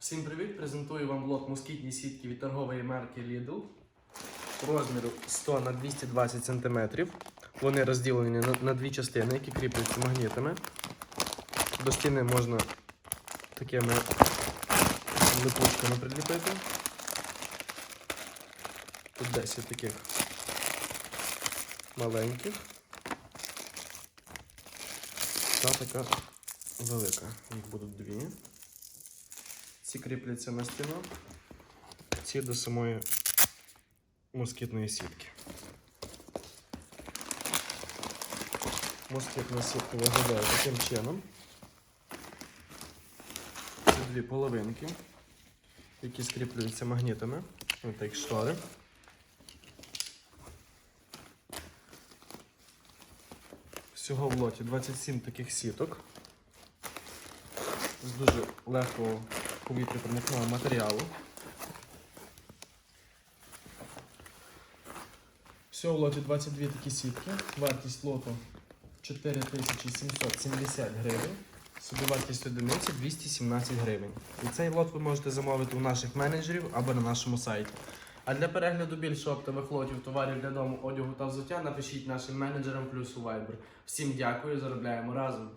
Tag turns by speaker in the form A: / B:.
A: Всім привіт! Презентую вам блок москітні сітки від торгової марки Lidl розміру 100 на 220 см. Вони розділені на, дві частини, які кріпляться магнітами. До стіни можна такими липучками приліпити. Тут 10 таких маленьких. Та така велика. Їх будуть дві. Ці кріпляться на стіну, ці до самої москітної сітки. Москітна сітка виглядає таким чином. Це дві половинки, які скріплюються магнітами, ось як штори. Всього в лоті 27 таких сіток з дуже легкого повітряпроникного матеріалу. Всього в лоті 22 такі сітки. Вартість лоту 4770 гривень. Собівартість одиниці 217 гривень. І цей лот ви можете замовити у наших менеджерів або на нашому сайті. А для перегляду більш оптових лотів товарів для дому, одягу та взуття напишіть нашим менеджерам плюс у Viber. Всім дякую, заробляємо разом.